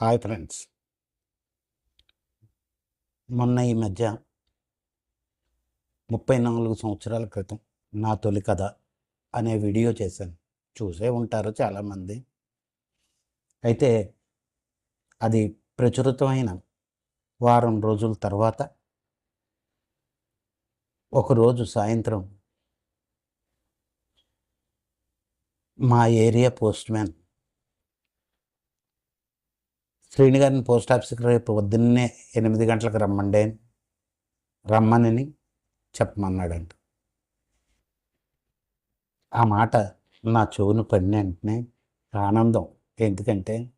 Hi friends. మొన్న ఈ మధ్య ముప్పై నాలుగు సంవత్సరాల క్రితం నా తొలి కథ అనే వీడియో చేశాను. చూసే ఉంటారు చాలామంది. అయితే అది ప్రచురితమైన వారం రోజుల తర్వాత ఒకరోజు సాయంత్రం మా ఏరియా పోస్ట్మ్యాన్ శ్రీని గారిని పోస్ట్ ఆఫీస్కి రేపు పొద్దున్నే ఎనిమిది గంటలకు రమ్మండి. అని రమ్మనని చెప్పమన్నాడంట. ఆ మాట నా చెవును పడిన వెంటనే ఆనందం. ఎందుకంటే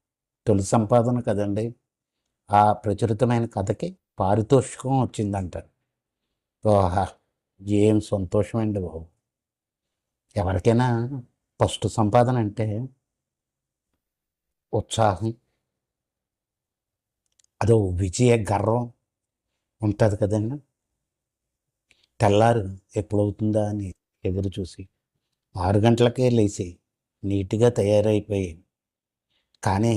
తొలి సంపాదన కదండి. ఆ ప్రచురితమైన కథకి పారితోషికం వచ్చిందంట. ఓహా ఏం సంతోషం అండి బాబు. ఎవరికైనా ఫస్ట్ సంపాదన అంటే ఉత్సాహం అదో విజయ గర్వం ఉంటుంది కదండి. తెల్లారు ఎప్పుడవుతుందా అని ఎదురు చూసి ఆరు గంటలకే లేచి నీట్గా తయారైపోయి కానీ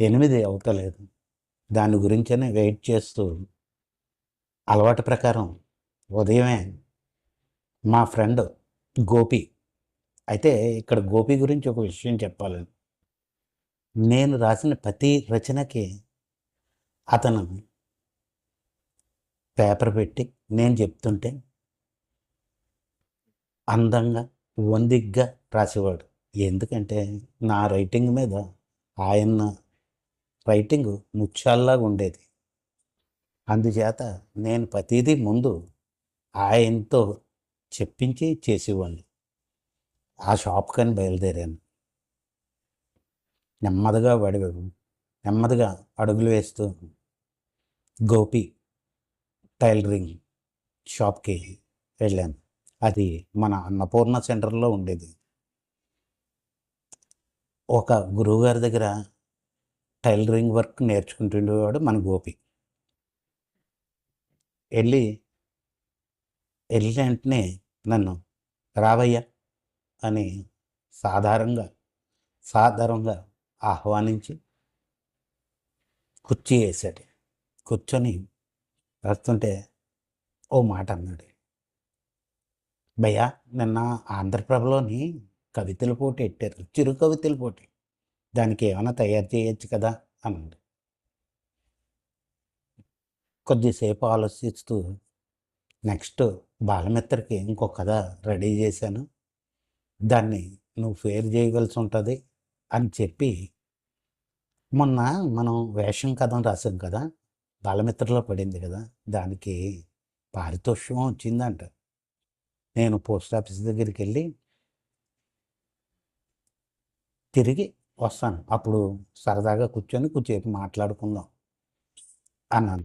ఎనిమిది అవుతలేదు. దాని గురించనే వెయిట్ చేస్తూ అలవాటు ప్రకారం ఉదయమే మా ఫ్రెండ్ గోపి అయితే ఇక్కడ గోపి గురించి ఒక విషయం చెప్పాలి నేను రాసిన ప్రతి రచనకి అతను పేపర్ పెట్టి నేను చెప్తుంటే అందంగా వందిగ్గా రాసేవాడు. ఎందుకంటే నా రైటింగ్ మీద ఆయన రైటింగ్ ముత్యాల్లాగా ఉండేది. అందుచేత నేను ప్రతిదీ ముందు ఆయనతో చెప్పించి చేసేవాడిని. ఆ షాప్కని బయలుదేరాను. నెమ్మదిగా వాడి నెమ్మదిగా అడుగులు వేస్తూ గోపి టైలరింగ్ షాప్కి వెళ్ళాను. అది మన అన్నపూర్ణ సెంటర్లో ఉండేది. ఒక గురువుగారి దగ్గర టైలరింగ్ వర్క్ నేర్చుకుంటుండేవాడు మన గోపి. వెళ్ళి వెళ్ళిన వెంటనే నన్ను రావయ్యా అని సాధారణంగా సాధారణంగా ఆహ్వానించి కుర్చీ వేసాడు కూర్చొని వస్తుంటే ఓ మాట అన్నాడు. భయ్యా నిన్న ఆంధ్రప్రభలోని కవితల పోటీ పెట్టారు చిరు కవితల పోటీ. దానికి ఏమైనా తయారు చేయొచ్చు కదా? అన్నాడు. కొద్దిసేపు ఆలోచిస్తూ నెక్స్ట్ బాలమిత్రకి ఇంకో కథ రెడీ చేశాను. దాన్ని నువ్వు ఫేర్ చేయవలసి ఉంటుంది అని చెప్పి మొన్న మనం వేషం కథ రాసాం కదా? బలమిత్రలో పడింది కదా దానికి పారితోషికం వచ్చిందంట. నేను పోస్ట్ ఆఫీస్ దగ్గరికి వెళ్ళి తిరిగి వస్తాను. అప్పుడు సరదాగా కూర్చొని కూర్చేపు మాట్లాడుకుందాం అన్నాను.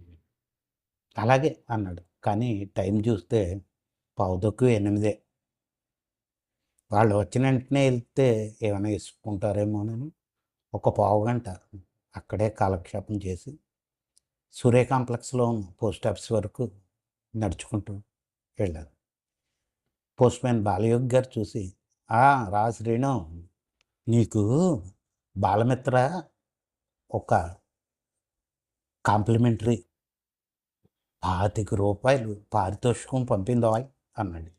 అలాగే అన్నాడు. కానీ టైం చూస్తే పావుదొక్కు ఎనిమిదే. వాళ్ళు వచ్చిన వెంటనే వెళ్తే ఏమైనా ఇసుకుంటారేమోనని ఒక పావు గంట అక్కడే కాలక్షేపం చేసి సూర్య కాంప్లెక్స్లో పోస్ట్ ఆఫీస్ వరకు నడుచుకుంటూ వెళ్ళాను. పోస్ట్ మ్యాన్ బాలయోగ్ గారు చూసి ఆ రా శ్రీను నీకు బాలమిత్ర ఒక కాంప్లిమెంటరీ పాతిక రూపాయలు పారితోషికం పంపిందా అన్నాడు.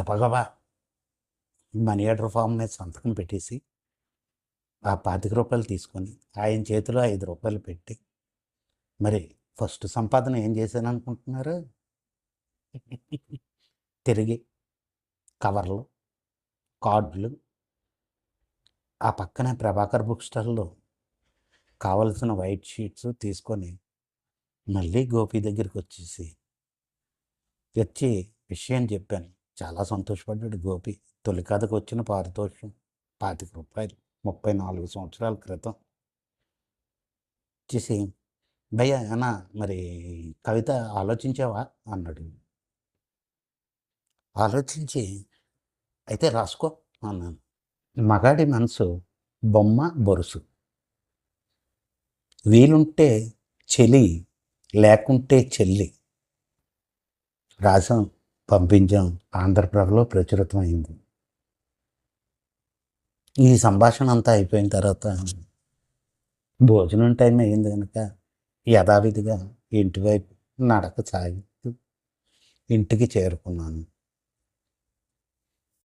గబగబా మనీ ఆర్డర్ ఫామ్ మీద సంతకం పెట్టేసి ఆ పాతిక రూపాయలు తీసుకొని ఆయన చేతిలో ఐదు రూపాయలు పెట్టి మరి ఫస్ట్ సంపాదన ఏం చేశాను అనుకుంటున్నారు తిరిగి కవర్లు కార్డులు ఆ పక్కన ప్రభాకర్ బుక్ స్టాల్లో కావలసిన వైట్ షీట్స్ తీసుకొని మళ్ళీ గోపి దగ్గరికి వచ్చేసి వచ్చి విషయం చెప్పాను. చాలా సంతోషపడ్డాడు గోపి. తొలి కథకు వచ్చిన పారితోషం పాతిక రూపాయలు. ముప్పై నాలుగు సంవత్సరాల క్రితం చేసి భయ్య అన్న మరి కవిత ఆలోచించావా? అన్నాడు. ఆలోచించి అయితే రాసుకో అన్నాను. మగాడి మనసు బొమ్మ బొరుసు. వీలుంటే చెలి లేకుంటే చెల్లి. రాసాం పంపించాం ఆంధ్రప్రభలో ప్రచురితమైంది. ఈ సంభాషణ అంతా అయిపోయిన తర్వాత భోజనం టైం అయింది కనుక యథావిధిగా ఇంటి వైపు నడక సాగి ఇంటికి చేరుకున్నాను.